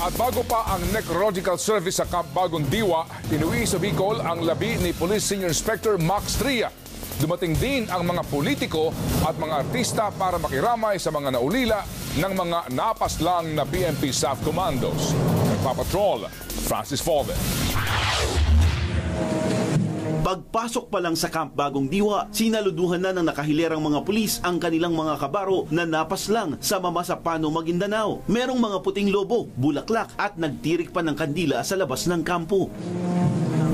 At bago pa ang necrological service sa Camp Bagong Diwa, inuwi sa Bicol ang labi ni Police Senior Inspector Max Tria. Dumating din ang mga politiko at mga artista para makiramay sa mga naulila ng mga napaslang na PNP SAF Commandos. Nagpapatrol, Francis Fove. Pagpasok pa lang sa Camp Bagong Diwa, sinaluduhan na ng nakahilerang mga pulis ang kanilang mga kabaro na napaslang sa Mamasapano, Maguindanao. Merong mga puting lobo, bulaklak at nagtirik pa ng kandila sa labas ng kampo.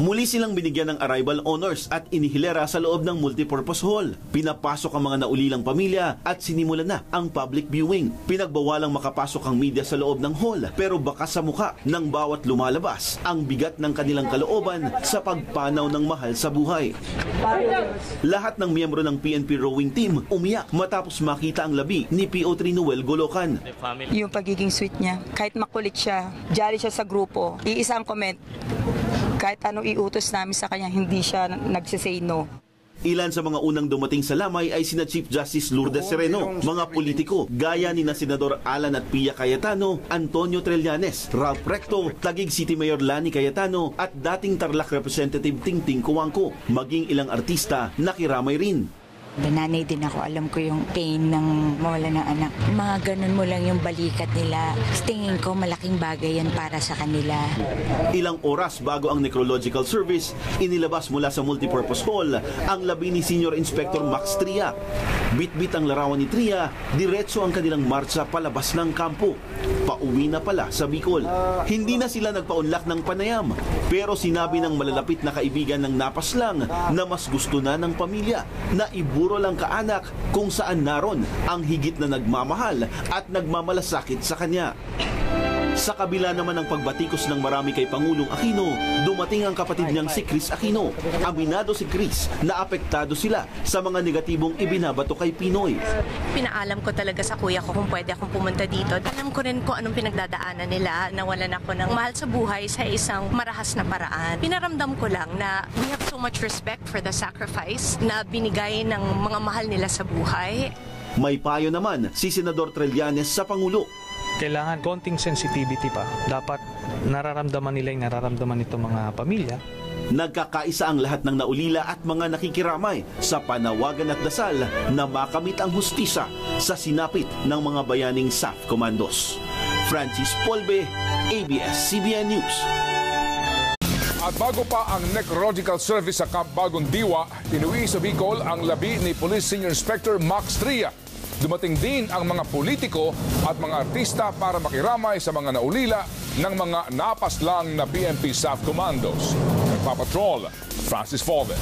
Muli silang binigyan ng arrival honors at inihilera sa loob ng multipurpose hall. Pinapasok ang mga naulilang pamilya at sinimulan na ang public viewing. Pinagbawalang makapasok ang media sa loob ng hall pero baka sa mukha ng bawat lumalabas ang bigat ng kanilang kalooban sa pagpanaw ng mahal sa buhay. Lahat ng miyembro ng PNP rowing team umiyak matapos makita ang labi ni PO3 Noel Golokan. yung pagiging sweet niya. Kahit makulit siya, jolly siya sa grupo. Iisa ang comment, kahit anong iutos namin sa kanya, hindi siya nagsisay no. Ilan sa mga unang dumating sa lamay ay sina Chief Justice Lourdes Sereno, mga politiko gaya ni na Senador Alan at Pia Cayetano, Antonio Trillanes, Ralph Recto, Tagig City Mayor Lani Cayetano at dating Tarlac Representative Tingting Kuwangko, maging ilang artista nakiramay rin. Nanay din ako, alam ko yung pain ng mawala ng anak. Mga ganun mo lang yung balikat nila. Tingin ko malaking bagay yan para sa kanila. Ilang oras bago ang necrological service, inilabas mula sa multipurpose hall ang labi ni Senior Inspector Max Tria. Bit-bit ang larawan ni Tria, diretso ang kanilang marcha palabas ng kampo. Pauwi na pala sa Bicol. Hindi na sila nagpaunlak ng panayam, pero sinabi ng malalapit na kaibigan ng napaslang na mas gusto na ng pamilya na iburo lang kaanak kung saan naron ang higit na nagmamahal at nagmamalasakit sa kanya. Sa kabila naman ng pagbatikos ng marami kay Pangulong Aquino, dumating ang kapatid niyang si Chris Aquino. Aminado si Chris na apektado sila sa mga negatibong ibinabato kay Pinoy. Pinaalam ko talaga sa kuya ko kung pwede akong pumunta dito. Alam ko rin kung anong pinagdadaanan nila. Nawalan ako ng mahal sa buhay sa isang marahas na paraan. Pinaramdam ko lang na we have so much respect for the sacrifice na binigay ng mga mahal nila sa buhay. May payo naman si Senador Trillanes sa Pangulo. Kailangan konting sensitivity pa. Dapat nararamdaman nila yung nararamdaman nitong mga pamilya. Nagkakaisa ang lahat ng naulila at mga nakikiramay sa panawagan at dasal na makamit ang hustisya sa sinapit ng mga bayaning SAF Commandos. Francis Polbe, ABS-CBN News. At bago pa ang necrological service sa Camp Bagong Diwa, inuwi sa Bicol ang labi ni Police Senior Inspector Max Tria. Dumating din ang mga politiko at mga artista para makiramay sa mga naulila ng mga napaslang na PNP SAF Commandos. Nagpapatrol, Francis Fove.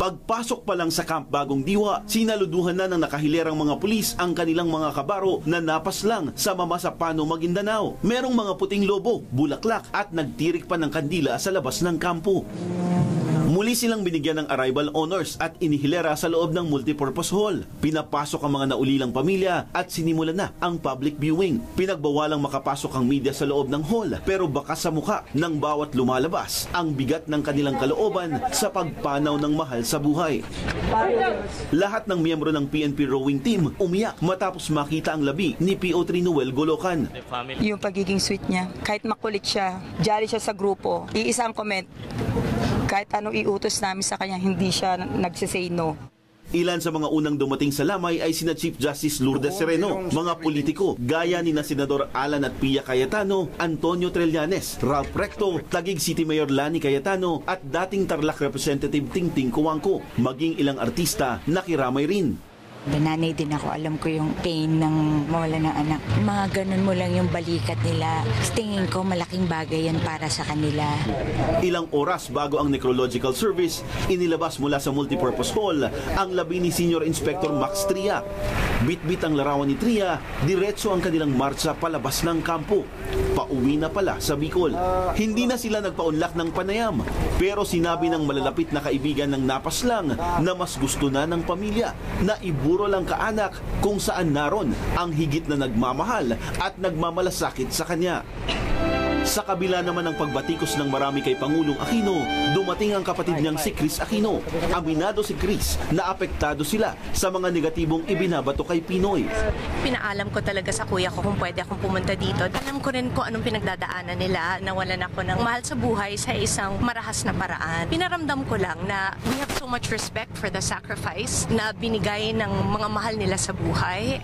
Pagpasok pa lang sa Camp Bagong Diwa, sinaluduhan na ng nakahilerang mga pulis ang kanilang mga kabaro na napaslang sa Mamasapano, Maguindanao. Merong mga puting lobo, bulaklak at nagtirik pa ng kandila sa labas ng kampo. Muli silang binigyan ng arrival honors at inihilera sa loob ng multipurpose hall. Pinapasok ang mga naulilang pamilya at sinimulan na ang public viewing. Pinagbawalang makapasok ang media sa loob ng hall pero baka sa mukha ng bawat lumalabas ang bigat ng kanilang kalooban sa pagpanaw ng mahal sa buhay. Lahat ng miyembro ng PNP rowing team umiyak matapos makita ang labi ni PO3 Noel Golokan. Yung pagiging sweet niya. Kahit makulit siya, jolly siya sa grupo. Iisa ang comment, kahit anong iutos namin sa kanya, hindi siya nagsisay no. Ilan sa mga unang dumating sa lamay ay sina Chief Justice Lourdes Sereno, mga politiko gaya ni na Senador Alan at Pia Cayetano, Antonio Trillanes, Ralph Recto, Tagig City Mayor Lani Cayetano at dating Tarlac Representative Tingting Kuwangko, maging ilang artista nakiramay rin. Nanay din ako, alam ko yung pain ng mawala ng anak. Mga ganun mo lang yung balikat nila. Tingin ko malaking bagay yan para sa kanila. Ilang oras bago ang necrological service, inilabas mula sa multipurpose hall ang labi ni Senior Inspector Max Tria. Bit-bit ang larawan ni Tria, diretso ang kanilang marcha palabas ng kampo. Pauwi na pala sa Bicol. Hindi na sila nagpaunlak ng panayam, pero sinabi ng malalapit na kaibigan ng napaslang na mas gusto na ng pamilya na iburo lang kaanak kung saan naron ang higit na nagmamahal at nagmamalasakit sa kanya. Sa kabila naman ng pagbatikos ng marami kay Pangulong Aquino, dumating ang kapatid niyang si Chris Aquino. Aminado si Chris na apektado sila sa mga negatibong ibinabato kay Pinoy. Pinaalam ko talaga sa kuya ko kung pwede akong pumunta dito. Alam ko rin kung anong pinagdadaanan nila, nawalan ako ng mahal sa buhay sa isang marahas na paraan. Pinaramdam ko lang na we have so much respect for the sacrifice na binigay ng mga mahal nila sa buhay.